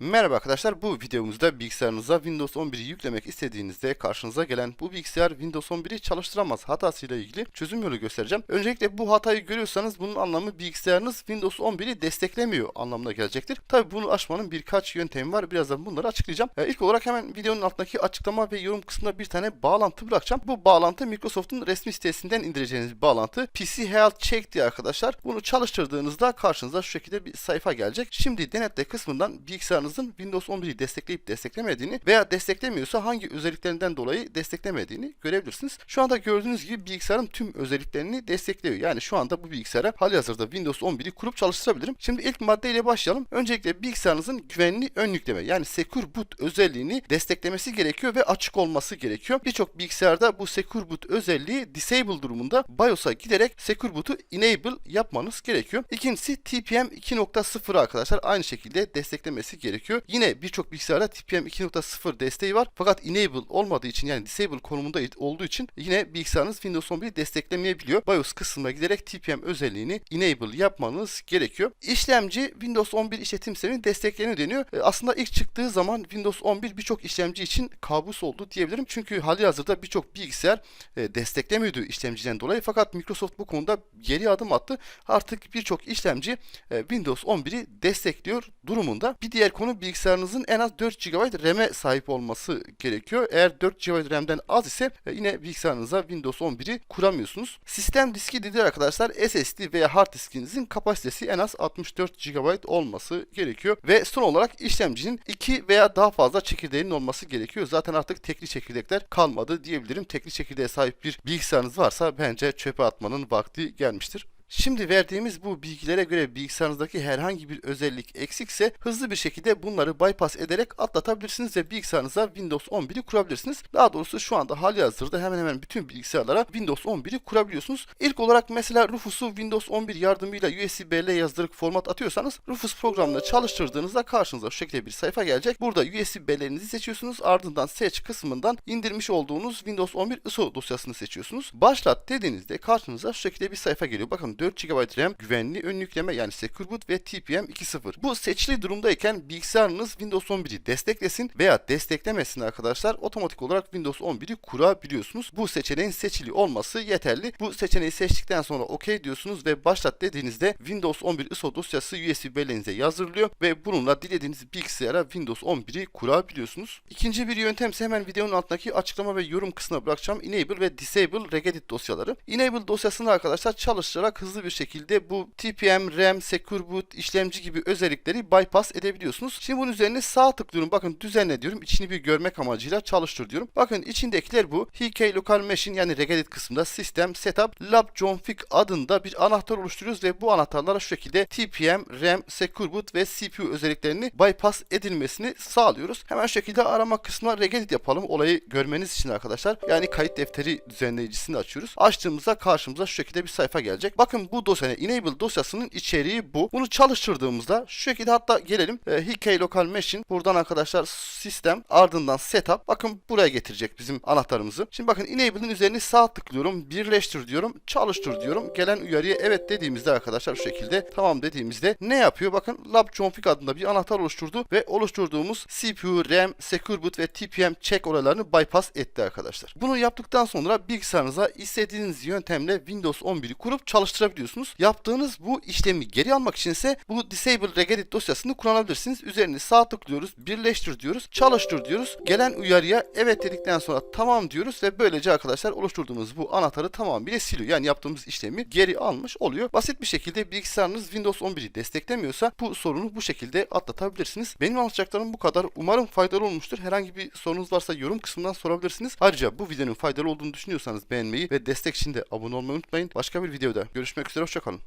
Merhaba arkadaşlar bu videomuzda bilgisayarınıza Windows 11'i yüklemek istediğinizde karşınıza gelen bu bilgisayar Windows 11'i çalıştıramaz hatasıyla ilgili çözüm yolu göstereceğim. Öncelikle bu hatayı görüyorsanız bunun anlamı bilgisayarınız Windows 11'i desteklemiyor anlamına gelecektir. Tabi bunu aşmanın birkaç yöntemi var birazdan bunları açıklayacağım. Ee, ilk olarak hemen videonun altındaki açıklama ve yorum kısmına bir tane bağlantı bırakacağım. Bu bağlantı Microsoft'un resmi sitesinden indireceğiniz bir bağlantı. PC Health Check diye arkadaşlar. Bunu çalıştırdığınızda karşınıza şu şekilde bir sayfa gelecek. Şimdi denetle kısmından bilgisayarınızın Windows 11'i destekleyip desteklemediğini veya desteklemiyorsa hangi özelliklerinden dolayı desteklemediğini görebilirsiniz. Şu anda gördüğünüz gibi bilgisayarın tüm özelliklerini destekliyor. Yani şu anda bu bilgisayara halihazırda Windows 11'i kurup çalıştırabilirim. Şimdi ilk maddeyle başlayalım. Öncelikle bilgisayarınızın güvenli ön yükleme yani Secure Boot özelliğini desteklemesi gerekiyor ve açık olması gerekiyor. Birçok bilgisayarda bu Secure Boot özelliği disable durumunda BIOS'a giderek Secure Boot'u enable yapmanız gerekiyor. İkincisi TPM 2.0 arkadaşlar aynı şekilde desteklemesi gerekiyor. Yine birçok bilgisayarda TPM 2.0 desteği var. Fakat enable olmadığı için yani disable konumunda olduğu için yine bilgisayarınız Windows 11'i desteklemeyebiliyor. BIOS kısmına giderek TPM özelliğini enable yapmanız gerekiyor. İşlemci Windows 11 işletim sistemini destekleyeni deniyor. E, Aslında ilk çıktığı zaman Windows 11 birçok işlemci için kabus oldu diyebilirim. Çünkü hali hazırda birçok bilgisayar e, desteklemiyordu işlemciden dolayı. Fakat Microsoft bu konuda geri adım attı. Artık birçok işlemci e, Windows 11'i destekliyor durumunda. Bir diğer konu bilgisayarınızın en az 4 GB RAM'e sahip olması gerekiyor. Eğer 4 GB RAM'den az ise e, yine bilgisayarınıza Windows 11'i kuramıyorsunuz. Sistem diski dediği arkadaşlar SSD veya hard diskinizin kapasitesi en az 64 GB olması gerekiyor. Ve son olarak işlemcinin 2 veya daha fazla çekirdeğinin olması gerekiyor. Zaten artık tekli çekirdekler kalmadı diyebilirim. Tekli çekirdeğe sahip bir bilgisayarınız varsa bence çöpe atmanın vakti gelmiştir. Şimdi verdiğimiz bu bilgilere göre bilgisayarınızdaki herhangi bir özellik eksikse hızlı bir şekilde bunları bypass ederek atlatabilirsiniz ve bilgisayarınıza Windows 11'i kurabilirsiniz. Daha doğrusu şu anda hali hazırda hemen hemen bütün bilgisayarlara Windows 11'i kurabiliyorsunuz. İlk olarak mesela Rufus'u Windows 11 yardımıyla USB-L yazdırıp format atıyorsanız Rufus programını çalıştırdığınızda karşınıza şu şekilde bir sayfa gelecek. Burada USB-L'nizi seçiyorsunuz. Ardından seç kısmından indirmiş olduğunuz Windows 11 ISO dosyasını seçiyorsunuz. Başlat dediğinizde karşınıza şu şekilde bir sayfa geliyor. Bakın 4 GB RAM, güvenli ön yükleme yani Secure Boot ve TPM 2.0. Bu seçili durumdayken bilgisayarınız Windows 11'i desteklesin veya desteklemesin arkadaşlar otomatik olarak Windows 11'i kurabiliyorsunuz. Bu seçeneğin seçili olması yeterli. Bu seçeneği seçtikten sonra OK diyorsunuz ve başlat dediğinizde Windows 11 ISO dosyası USB belleğinize yazdırılıyor ve bununla dilediğiniz bilgisayara Windows 11'i kurabiliyorsunuz. İkinci bir yöntem ise hemen videonun altındaki açıklama ve yorum kısmına bırakacağım Enable ve Disable Regedit dosyaları. Enable dosyasını arkadaşlar çalıştırarak hızlı bir şekilde bu TPM, RAM, Secure Boot, işlemci gibi özellikleri bypass edebiliyorsunuz. Şimdi bunun üzerine sağ tıklıyorum. Bakın düzenle diyorum. İçini bir görmek amacıyla çalıştır diyorum. Bakın içindekiler bu. HK Local Machine yani Regedit kısmında System Setup Lab Config adında bir anahtar oluşturuyoruz ve bu anahtarlara şu şekilde TPM, RAM, Secure Boot ve CPU özelliklerini bypass edilmesini sağlıyoruz. Hemen şu şekilde arama kısmına Regedit yapalım. Olayı görmeniz için arkadaşlar. Yani kayıt defteri düzenleyicisini açıyoruz. Açtığımızda karşımıza şu şekilde bir sayfa gelecek. Bakın bu dosya enable dosyasının içeriği bu. Bunu çalıştırdığımızda şu şekilde hatta gelelim e, HK Local Machine buradan arkadaşlar sistem ardından setup bakın buraya getirecek bizim anahtarımızı. Şimdi bakın enable'ın üzerine sağ tıklıyorum birleştir diyorum çalıştır diyorum. Gelen uyarıya evet dediğimizde arkadaşlar şu şekilde tamam dediğimizde ne yapıyor? Bakın Lab Config adında bir anahtar oluşturdu ve oluşturduğumuz CPU, RAM, Secure Boot ve TPM check olaylarını bypass etti arkadaşlar. Bunu yaptıktan sonra bilgisayarınıza istediğiniz yöntemle Windows 11'i kurup çalıştırabiliyorsunuz. Yaptığınız bu işlemi geri almak için ise bu Disable Regedit dosyasını kullanabilirsiniz. Üzerine sağ tıklıyoruz, birleştir diyoruz, çalıştır diyoruz. Gelen uyarıya evet dedikten sonra tamam diyoruz ve böylece arkadaşlar oluşturduğumuz bu anahtarı tamamıyla siliyor. Yani yaptığımız işlemi geri almış oluyor. Basit bir şekilde bilgisayarınız Windows 11'i desteklemiyorsa bu sorunu bu şekilde atlatabilirsiniz. Benim anlatacaklarım bu kadar. Umarım faydalı olmuştur. Herhangi bir sorunuz varsa yorum kısmından sorabilirsiniz. Ayrıca bu videonun faydalı olduğunu düşünüyorsanız beğenmeyi ve destek için de abone olmayı unutmayın. Başka bir videoda görüşmek üzere. Hoşçakalın.